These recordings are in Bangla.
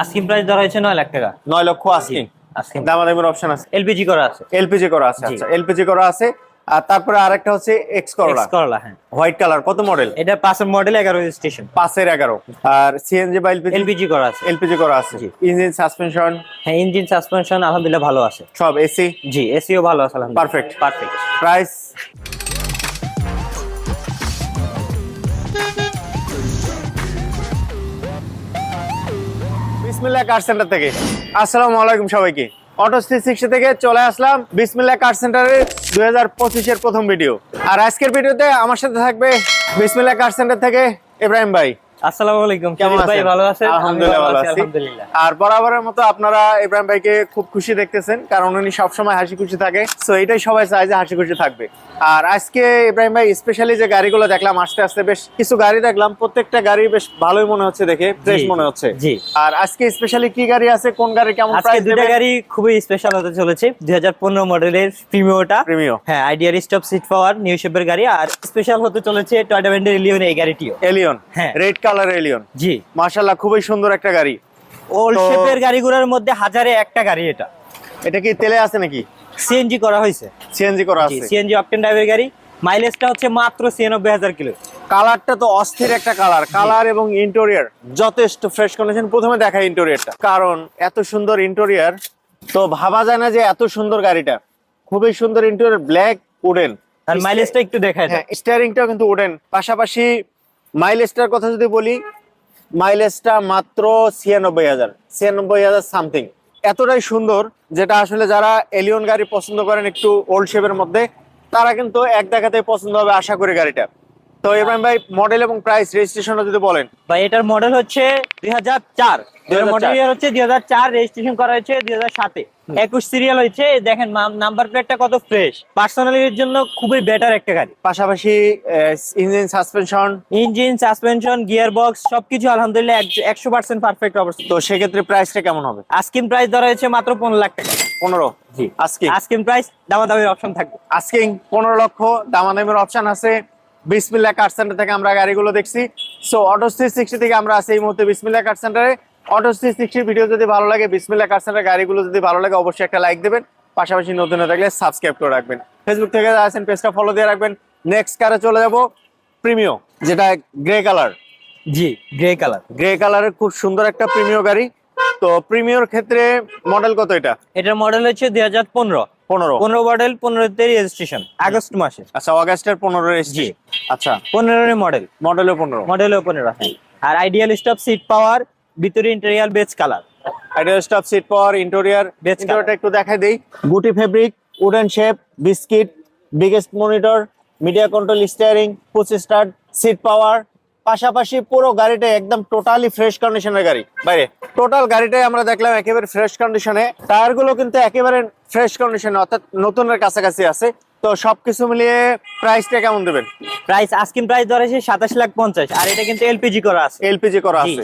আস্কিং প্রাইস ধরা হয়েছে নয় লাখ টাকা। নয় লক্ষ আস্কিং অপশন আছে। এলপিজি করা আছে। এলপিজি করা আছে আচ্ছা এলপিজি করা আছে। আর তারপরে আরেকটা হচ্ছে এক্স করলা হ্যাঁ। হোয়াইট কালার কত মডেল এটা পাঁচের মডেল এগারো স্টেশন পাঁচের এগারো। আর সিএনজি বা এলপিজি এলপিজি করা আছে। এলপিজি করা আছে। ইঞ্জিন সাসপেনশন হ্যাঁ ইঞ্জিন সাসপেনশন আলহামদুলিল্লাহ ভালো আছে। সব এসি জি এসিও ভালো আছে আলহামদুলিল্লাহ। Perfect. পারফেক্ট প্রাইস বিসমিল্লাহ কার সেন্টার থেকে। আসসালামু আলাইকুম সবাইকে। অটো থ্রি সিক্সটি থেকে চলে আসলাম বিসমিল্লা কার সেন্টারের দুই হাজার পঁচিশের প্রথম ভিডিও আর আজকের ভিডিওতে আমার সাথে থাকবে বিসমিল্লা কার সেন্টার থেকে এব্রাহিম ভাই। আসসালামু আলাইকুম কেমন কেমন ভাই ভালো আছেন? আলহামদুলিল্লাহ ভালো আছি আলহামদুলিল্লাহ। আর বরাবরের মতো আপনারা ইব্রাহিম ভাইকে খুব খুশি দেখতেছেন কারণ উনি সবসময় হাসি খুশি থাকে। সো এটাই সবাই চায় যে হাসি খুশি থাকবে। আর আজকে ইব্রাহিম ভাই স্পেশালি যে গাড়িগুলো দেখলাম আস্তে আস্তে বেশ কিছু গাড়ি দেখলাম প্রত্যেকটা গাড়ি বেশ ভালোই মনে হচ্ছে দেখে ফ্রেশ মনে হচ্ছে। জি। আর আজকে স্পেশালি কি গাড়ি আছে কোন গাড়ি কেমন আজকে দুইটা গাড়ি খুবই স্পেশাল হতে চলেছে দুই হাজার পনেরো মডেলের প্রিমিওটা। প্রিমিও। হ্যাঁ আইডিয়ার স্টপ সিট পাওয়ার নিউ শেপের গাড়ি আর স্পেশাল হতে চলেছে টয়টা ব্যান্ডের ইলিয়ন এই গাড়িটিও। এলিয়ন হ্যাঁ। রেড কালার এলিয়ন জি। মাশাআল্লাহ খুবই সুন্দর একটা গাড়ি। ওল্ড শেপের গাড়িগুলোর মধ্যে হাজারে একটা গাড়ি এটা। এটা কি তেলে আছে নাকি? সিএনজি করা হয়েছে। সিএনজি করা আছে। সিএনজি অপটেন ড্রাইভের গাড়ি। মাইলেজটা হচ্ছে মাত্র ছিয়ানব্বই হাজার কিলো। কালারটা তো অস্থির একটা কালার। কালার এবং ইন্টেরিয়র যথেষ্ট ফ্রেশ কন্ডিশন প্রথমে দেখা ইন্টেরিয়রটা কারণ এত সুন্দর ইন্টেরিয়র তো ভাবা যায় না যে এত সুন্দর গাড়িটা। খুবই সুন্দর ইন্টেরিয়র ব্ল্যাক উডেন আর মাইলেজটা একটু দেখায় হ্যাঁ স্টিয়ারিংটাও কিন্তু উডেন পাশাপাশি মাইলেজটার কথা যদি বলি, মাইলেজটা মাত্র ছিয়ানব্বই হাজার ছিয়ানব্বই হাজার সামথিং এতটাই সুন্দর যেটা আসলে যারা এলিয়ন গাড়ি পছন্দ করেন একটু ওল্ড শেপের মধ্যে, তারা কিন্তু এক দেখাতে পছন্দ হবে আশা করি গাড়িটা। তো ইব্রাহিম ভাই মডেল এবং প্রাইস রেজিস্ট্রেশনটা যদি বলেন। ভাই এটার মডেল হচ্ছে দুই হাজার চার। মডেল ইয়ার হচ্ছে দুই হাজার চার রেজিস্ট্রেশন করা হয়েছে দুই হাজার সাতে। একুশ সিরিয়াল হয়েছে দেখেন নাম্বার প্লেটটা কত ফ্রেশ জন্য খুবই বেটার একটা গাড়ি। পাশাপাশি engine suspension engine suspension gear box সবকিছু আলহামদুলিল্লাহ একশো পার্সেন্ট পারফেক্ট অবস্থা তো সেক্ষেত্রে প্রাইসটা কেমন হবে? আস্কিন প্রাইস ধরা হয়েছে মাত্র পনেরো লাখ টাকা। পনেরো? জি। প্রাইস দামাদামির অপশন থাকবে। পনেরো লক্ষ দামাদামের অপশন আছে। বিসমিল্লা কার সেন্টার থেকে আমরা গাড়িগুলো দেখছি। সো অটো থ্রি সিক্সটি থেকে আমরা আছি এই মুহূর্তে বিসমিল্লা কার সেন্টারে অটো থ্রি সিক্সটির ভিডিও যদি ভালো লাগে বিসমিল্লা কার সেন্টার গাড়িগুলো যদি ভালো লাগে অবশ্যই একটা লাইক দেবেন। পাশাপাশি নতুন হয়ে থাকলে সাবস্ক্রাইব করে রাখবেন। ফেসবুক থেকে আছেন পেজটা ফলো দিয়ে রাখবেন। নেক্সট কারে চলে যাব প্রিমিও যেটা গ্রে কালার জি গ্রে কালার গ্রে কালারের খুব সুন্দর একটা প্রিমিও গাড়ি। তো প্রিমিওর ক্ষেত্রে মডেল কত এটা? এটার মডেল হচ্ছে দুই হাজার পনেরো। পনেরো। পনেরো মডেল পনেরোতে রেজিস্ট্রেশন আগস্ট মাসে। আচ্ছা অগাস্টের পনেরো জি। আচ্ছা। মডেল মডেলও পনেরো। মডেলও পনেরো। হ্যাঁ আর আইডিয়াল স্টপ সিট পাওয়ার ভিতরে interior beige colour ideal stop seat power interior ইন্টেরিয়রটা একটু দেখাই দেই। গুটি fabric wooden shape biscuit biggest monitor media control steering push start seat power পাশাপাশি পুরো গাড়িটা একদম টোটালি ফ্রেশ কন্ডিশনের গাড়ি। বাইরে টোটাল গাড়িটাই আমরা দেখলাম একেবারে ফ্রেশ কন্ডিশনে টায়ারগুলো কিন্তু একেবারে ফ্রেশ কন্ডিশনে অর্থাৎ নতুনের কাছাকাছি আছে। তো সবকিছু মিলিয়ে প্রাইসটা কেমন দেবেন? প্রাইস আস্কিন প্রাইস ধরে আছে সাতাশ লাখ পঞ্চাশ। আর এটা কিন্তু এলপিজি করা আছে। এলপিজি করা আছে।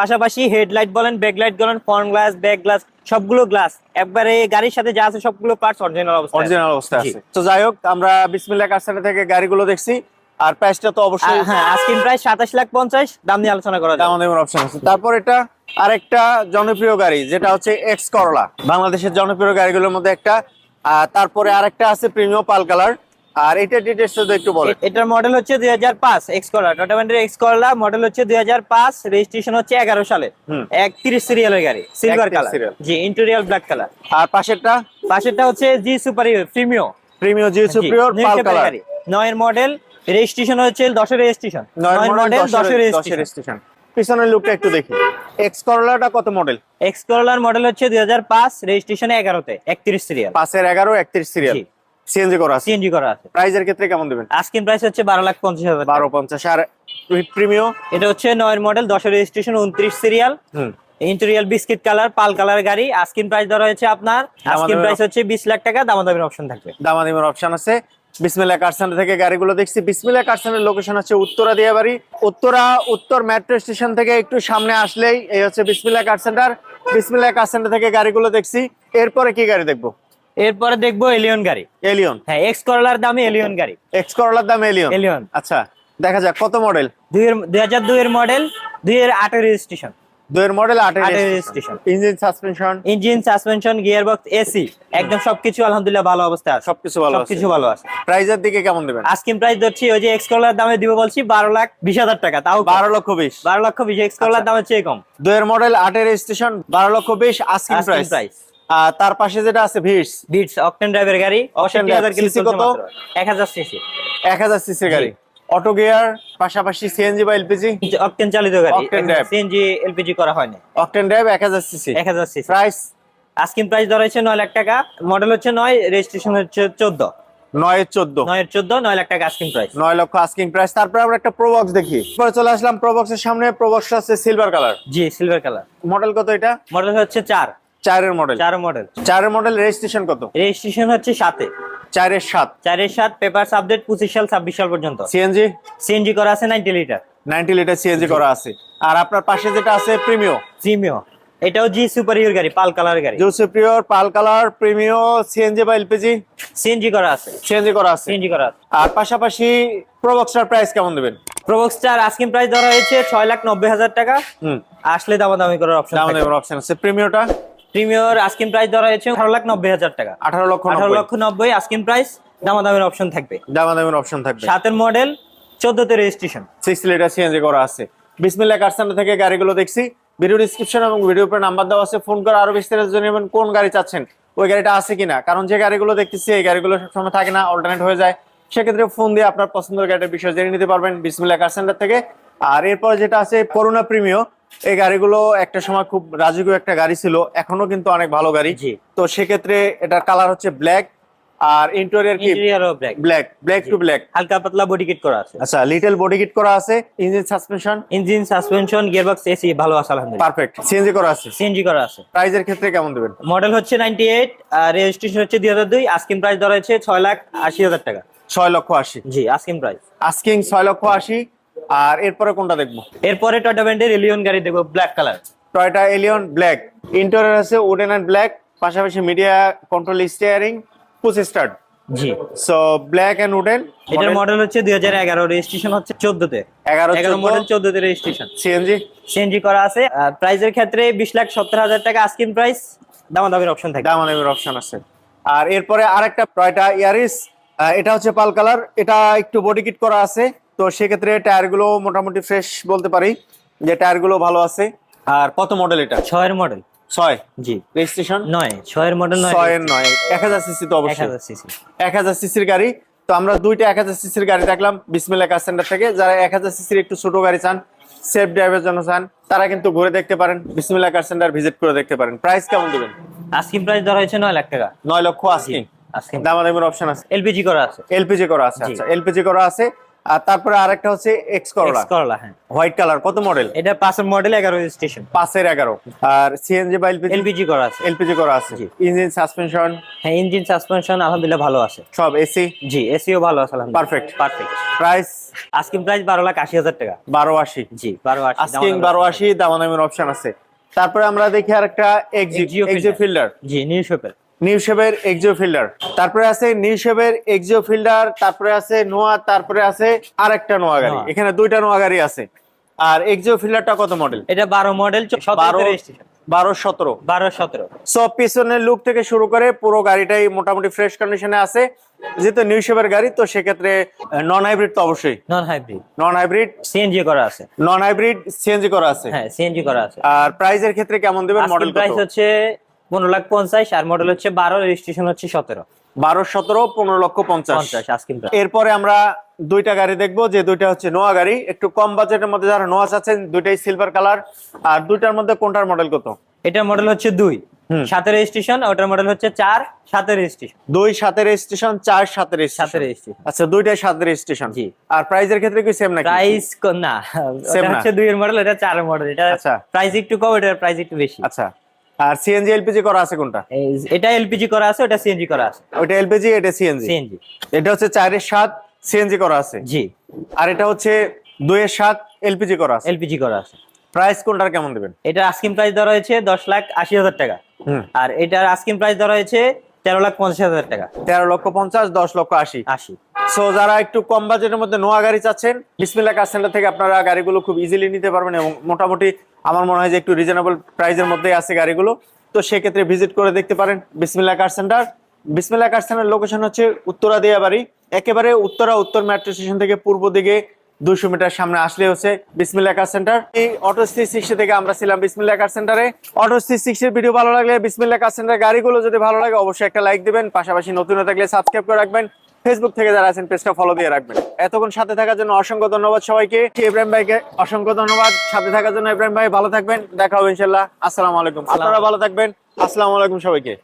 পাশাপাশি হেডলাইট বলেন ব্যাক লাইট বলেন ফ্রন্ট গ্লাস ব্যাক গ্লাস সবগুলো গ্লাস একবারে গাড়ির সাথে যা আছে সবগুলো পার্টস অরিজিনাল অবস্থা অরিজিনাল অবস্থা আছে। তো যাই হোক আমরা বিসমিল্লাহ কার সেন্টার থেকে গাড়িগুলো দেখছি। আর প্রাইসটা তো অবশ্যই হ্যাঁ আস্কিন প্রাইস সাতাশ লাখ পঞ্চাশ দাম নিয়ে আলোচনা করা যাবে। আমাদের অপশন আছে। তারপর এটা আরেকটা জনপ্রিয় গাড়ি যেটা হচ্ছে এক্স করলা বাংলাদেশের জনপ্রিয় গাড়িগুলোর মধ্যে একটা। আর তারপরে আরেকটা আছে প্রিমিয়াম পাল কালার আর এটা ডিটেলস যদি একটু বলেন। এটার মডেল হচ্ছে দুই হাজার পাঁচ এক্স করলা টাটা ব্যান্ডের এক্স করলা মডেল হচ্ছে দুই হাজার পাঁচ রেজিস্ট্রেশন হচ্ছে এগারো সালে। হুম। একত্রিশ সিরিয়ালের গাড়ি সিলভার কালার জি ইন্টেরিয়াল ব্ল্যাক কালার আর পাশেরটা? পাশেরটা হচ্ছে জি সুপার প্রিমিও প্রিমিয়াম জি সুপ্রিয়র পাল কালার নয়ের মডেল রেজিস্ট্রেশন হচ্ছে দশের রেজিস্ট্রেশন নয় মডেল দশের রেজিস্ট্রেশন পিছনের লুকটা একটু দেখি। এক্স করলাটা কত মডেল এক্স করলার মডেল হচ্ছে দুই হাজার পাঁচ রেজিস্ট্রেশন এগারোতে একত্রিশ সিরিয়াল পাঁচের এগারো একত্রিশ সিরিয়াল। সিএনজি করা আছে। সিএনজি করা আছে। প্রাইজের ক্ষেত্রে কেমন দেবেন? আস্কিন প্রাইস হচ্ছে বারো লাখ পঞ্চাশ হাজার। বারো পঞ্চাশ। আর প্রিমিয়াম এটা হচ্ছে নয়ের মডেল দশের রেজিস্ট্রেশন উনত্রিশ সিরিয়াল ইন্টেরিয়াল বিস্কিট কালার পাল কালার গাড়ি। আস্কিন প্রাইস ধরা হয়েছে আপনার। আস্কিন প্রাইস হচ্ছে বিশ লাখ টাকা। দামাদামির অপশন থাকবে। দামাদিমের অপশন আছে। বিসমিল্লা কার সেন্টার থেকে গাড়িগুলো দেখছি। বিসমিল্লা কার সেন্টারের লোকেশন হচ্ছে উত্তরা দিয়াবাড়ি। উত্তরা উত্তর মেট্রো স্টেশন থেকে একটু সামনে আসলেই এই হচ্ছে বিসমিল্লা কার সেন্টার বিসমিল্লা কার সেন্টার থেকে গাড়িগুলো দেখছি। এরপরে কি গাড়ি দেখব? এরপরে দেখব এলিয়ন গাড়ি। এলিয়ন হ্যাঁ এক্স করলার দামে এলিয়ন গাড়ি। এক্স করলার দাম এলিয়ন এলিয়ন আচ্ছা দেখা যাক কত মডেল দুই দুই হাজার দুই এর মডেল দুই এর আটের রেজিস্ট্রেশন দুয়ের মডেল আটের registration engine suspension engine suspension gear box AC একদম সবকিছু আলহামদুলিল্লাহ ভালো অবস্থায় আছে। সবকিছু ভালো আছে। সবকিছু ভালো আছে। প্রাইজের দিকে কেমন দেবেন? আস্কিং প্রাইস ধরছি ওই যে এক্স কলার দামে দিব বলছি বারো লাখ বিশ হাজার টাকা তাও কম। বারো লক্ষ বিশ। বারো লক্ষ বিশ এক্স কলার। দামের চেয়ে কম। দুয়ের মডেল আটের রেজিস্ট্রেশন বারো লক্ষ বিশ আস্কিং প্রাইস আর তার পাশে যেটা আছে ভিড়স বিটস অকটেন ড্রাইভের গাড়ি। Drive, হাজার কত? এক হাজার সিসি এক হাজার সিসির গাড়ি। অটো গিয়ার পাশাপাশি সিএনজি বা এলপিজি অকটেন চালিত গাড়ি। Octane drive। সিএনজি এলপিজি করা হয়নি অকটেন ড্রাইভ এক হাজার সিসি এক হাজার সিসি প্রাইস আস্কিং প্রাইস ধরা হয়েছে নয় লাখ টাকা। মডেল হচ্ছে নয় রেজিস্ট্রেশন হচ্ছে চোদ্দ। নয়ের চোদ্দ। নয়ের চোদ্দ নয় লাখ টাকা আস্কিং প্রাইস নয় লক্ষ আস্কিং প্রাইস তারপরে আমরা একটা প্রোবক্স দেখি। পরে চলে আসলাম প্রোবক্সের সামনে। প্রোবক্স আছে সিলভার কালার জি সিলভার কালার মডেল কত এটা? মডেল হচ্ছে চার। চারের মডেল চার মডেল চারের মডেল রেজিস্ট্রেশন কত? রেজিস্ট্রেশন হচ্ছে সাতে। চারের সাত। চারের সাত পেপার আপডেট পঁচিশ সাল ছাব্বিশ সাল পর্যন্ত। সিএনজি? সিএনজি করা আছে ninety litre. Ninety litre CNG করা আছে। আর আপনার পাশে যেটা আছে প্রিমিও? প্রিমিও। এটাও জি সুপার ইউর গাড়ি পাল কালার গাড়ি। জুসি প্রিয়র পাল কালার প্রিমিও সিএনজি বা এলপিজি? সিএনজি করা আছে। সিএনজি করা আছে। সিএনজি করা আছে। আর পাশাপাশি প্রোবক্সটার প্রাইস কেমন দেবেন? প্রবক্সটার আস্কিং প্রাইস ধরা হয়েছে ছয় লাখ নব্বই হাজার টাকা। হুম। আসলে দামাদামি করার অপশন দাম দেবেন অপশন আছে। প্রিমিওটা? প্রিমিয়র আস্কিং প্রাইস ধরা হয়েছে আঠারো লাখ নব্বই হাজার টাকা। আঠারো লক্ষ আঠারো লক্ষ নব্বই আস্কিং প্রাইস দামাদামের অপশন থাকবে। দাম দেবেন অপশন থাকবে। সাতের মডেল চোদ্দতে রেজিস্ট্রেশন সিক্স লিটার সিএনজি করা আছে। বিসমিল্লা কার সেন্টার থেকে গাড়িগুলো দেখছি। ভিডিও ডিসক্রিপশন এবং ভিডিও উপরে নাম্বার দেওয়া আছে। ফোন করে আরও বিস্তারিত জানাবেন কোন গাড়ি চাচ্ছেন। ওই গাড়িটা আছে কিনা? কারণ যে গাড়িগুলো দেখতেছি এই গাড়িগুলো সবসময় থাকে না অল্টারনেট হয়ে যায়। সেক্ষেত্রে ফোন দিয়ে আপনার পছন্দের গাড়ির বিষয়ে জেনে নিতে পারবেন বিসমিল্লা কার সেন্টার থেকে। আর এরপর যেটা আছে করোনা প্রিমিও এই গাড়িগুলো একটা সময় খুব রাজকীয় একটা গাড়ি ছিল এখনও কিন্তু অনেক ভালো গাড়ি। জি। তো সেক্ষেত্রে এটার কালার হচ্ছে ব্ল্যাক আর ইন্টেরিয়র কি? Black black black to black হালকা পাতলা বডি কিট করা আছে। আচ্ছা লিটল বডি কিট করা আছে engine suspension engine suspension gearbox AC ভালো আছে আলহামদুলিল্লাহ। পারফেক্ট সিএনজি করা আছে। সিএনজি করা আছে। প্রাইজের ক্ষেত্রে কেমন দেবেন? মডেল হচ্ছে নাইনটি এইট আর রেজিস্ট্রেশন হচ্ছে দুই হাজার দুই। আস্কিং প্রাইস ধরা হয়েছে ছয় লাখ আশি হাজার টাকা। ছয় লক্ষ আশি। জি আস্কিং প্রাইস আস্কিং ছয় লক্ষ আশি। আর এরপরে কোনটা দেখব? এরপরে টয়টা ব্র্যান্ডের এলিয়ন গাড়ি দেখব black colour Toyota Allion black interior আছে উডেন অ্যান্ড ব্ল্যাক পাশাপাশি media control steering push start G. So black and wooden এটার মডেল হচ্ছে দুই হাজার এগারো রেজিস্ট্রেশন হচ্ছে চোদ্দতে। এগারো এগারো মডেল চোদ্দতে রেজিস্ট্রেশন সিএনজি সিএনজি করা আছে। প্রাইজের ক্ষেত্রে বিশ লাখ সত্তর হাজার টাকা আস্কিং প্রাইস দামাদামির অপশন থাকে। দামাদামের অপশন আছে। আর এরপরে আরেকটা টয়টা ইয়ারিস এটা হচ্ছে পাল কালার। এটা একটু বডি কিট করা আছে। তো সেক্ষেত্রে টায়ারগুলো মোটামুটি ফ্রেশ বলতে পারি যে টায়ারগুলো ভালো আছে। আর কত মডেল এটা? ছয়ের মডেল ছয়? জি। রেজিস্ট্রেশন নয়। ছয়ের মডেল নয়। ছয়ের নয়। এক হাজার সিসি তো এক অবশ্যই হাজার সিসি এক হাজার সিসির গাড়ি। তো আমরা দুইটা এক হাজার সিসির গাড়ি দেখলাম বিসমিল্লা কার সেন্টার থেকে। যারা এক হাজার সিসির একটু ছোট গাড়ি চান সেফ ড্রাইভের জন্য চান তারা কিন্তু ঘুরে দেখতে পারেন বিসমিল্লা কার সেন্টার ভিজিট করে দেখতে পারেন। প্রাইস কেমন দেবেন? আস্কিং প্রাইস ধরা হয়েছে নয় লাখ টাকা। নয় লক্ষ আস্কিং দামাদামের অপশন আছে। এলপিজি করা আছে। এলপিজি করা আছে আচ্ছা। এলপিজি করা আছে। আর তারপরে আরেকটা হচ্ছে এক্স করলা করলা হ্যাঁ। হোয়াইট কালার কত মডেল এটা পাঁচের মডেল এগারো রেজিস্ট্রেশন পাঁচের এগারো। আর সিএনজি বা এলপিজি এলপিজি করা আছে। এলপিজি করা আছে। ইঞ্জিন সাসপেনশন হ্যাঁ ইঞ্জিন সাসপেনশন আলহামদুলিল্লাহ ভালো আছে। সব এসি জি এসিও ভালো আছে Perfect. Perfect price asking price বারো লাখ আশি হাজার টাকা। বারো আশি। জি বারো আশি আস্কিং বারো আশি দামাদামের অপশন আছে। তারপরে আমরা দেখি আরেকটা এক্সিও ফিল্ডার জি নিউ শপের নিউ এক্সিও ফিল্ডার। তারপরে আছে নিউ এক্সিও ফিল্ডার তারপরে আছে নোয়া তারপরে আছে আরেকটা নোয়া গাড়ি। এখানে দুইটা নোয়া গাড়ি আছে। আর এক্সিও ফিল্ডারটা কত মডেল এটা বারো মডেল বারো সতেরো রেজিস্ট্রেশন বারো সতেরো। বারো সতেরো। সব পিছনের লুক থেকে শুরু করে পুরো গাড়িটাই মোটামুটি ফ্রেশ কন্ডিশনে আছে। যেহেতু নিউ শেপের গাড়ি তো সেক্ষেত্রে নন হাইব্রিড তো অবশ্যই। Non hybrid non hybrid CNG করা আছে। নন হাইব্রিড সিএনজি করা আছে। হ্যাঁ সিএনজি করা আছে। আর প্রাইজের ক্ষেত্রে কেমন দেবেন মডেল প্রাইস হচ্ছে পনেরো লাখ পঞ্চাশ আর মডেল হচ্ছে বারো রেজিস্ট্রেশন হচ্ছে সতেরো। বারো সতেরো পনেরো লক্ষ পঞ্চাশ। পঞ্চাশ প্রাইস এরপরে আমরা দুইটা গাড়ি দেখব যে দুইটা হচ্ছে নোয়া গাড়ি। একটু কম বাজেটের মধ্যে যারা নোয়া চাচ্ছেন দুইটাই সিলভার কালার আর দুইটার মধ্যে কোনটার মডেল কত? এটার মডেল হচ্ছে দুই। সাতের রেজিস্ট্রেশন ওটার মডেল হচ্ছে চার সাতের রেজিস্ট্রেশন দুই সাতের রেজিস্ট্রেশন চার সাতের সাতের রেজিস্ট্রেশন আচ্ছা দুইটাই সাতের রেজিস্ট্রেশন জি। আর প্রাইজের ক্ষেত্রে কি সেম নাকি? প্রাইস না। না? হচ্ছে দুইয়ের মডেল এটা চারের মডেল এটা আচ্ছা। প্রাইস একটু কম এটার প্রাইস একটু বেশি। আচ্ছা। আর সিএনজি এলপিজি করা আছে কোনটা? এটা এলপিজি করা আছে ওটা সিএনজি করা আছে। ওইটা এলপিজি এটা সিএনজি সিএনজি এটা হচ্ছে চারের সাত সিএনজি করা আছে। জি। আর এটা হচ্ছে দুইয়ের সাত এলপিজি করা আছে। এলপিজি করা আছে। প্রাইস কোনটার কেমন দেবেন? এটা আস্কিং প্রাইস ধরা হয়েছে দশ লাখ আশি হাজার টাকা। হুম। আর এটার আস্কিং প্রাইস ধরা হয়েছে তেরো লাখ পঞ্চাশ হাজার টাকা। তেরো লক্ষ পঞ্চাশ দশ লক্ষ আশি। আশি। সো যারা একটু কম বাজেটের মধ্যে নোয়া গাড়ি চাচ্ছেন বিসমিল্লা কার সেন্টার থেকে আপনারা গাড়িগুলো খুব ইজিলি নিতে পারবেন এবং মোটামুটি আমার মনে হয় যে একটু রিজনেবল প্রাইসের মধ্যেই আছে গাড়িগুলো। তো সেক্ষেত্রে ভিজিট করে দেখতে পারেন বিসমিল্লা কার সেন্টার বিসমিল্লা কার সেন্টার লোকেশন হচ্ছে উত্তরা দিয়াবাড়ি। একেবারে উত্তরা উত্তর মেট্রো স্টেশন থেকে পূর্ব দিকে দুশো মিটার সামনে আসলে হচ্ছে বিসমিল্লা কার সেন্টার এই অটো থ্রি সিক্সটি থেকে আমরা ছিলাম বিসমিল্লা কার সেন্টারে অটো থ্রি সিক্সটির ভিডিও ভালো লাগলে বিসমিল্লা কার সেন্টার গাড়িগুলো যদি ভালো লাগে, অবশ্যই একটা লাইক দিবেন। পাশাপাশি নতুন থাকলে সাবস্ক্রাইব করে রাখবেন। ফেসবুক থেকে যারা আছেন পেজটা ফলো দিয়ে রাখবেন। এতক্ষণ সাথে থাকার জন্য অসংখ্য ধন্যবাদ সবাইকে। ইব্রাহিম ভাইকে অসংখ্য ধন্যবাদ। সাথে থাকার জন্য ইব্রাহিম ভাই ভালো থাকবেন। দেখা হবে ইনশাল্লাহ আসসালামু আলাইকুম। আপনারা ভালো থাকবেন। আসসালামু আলাইকুম সবাইকে।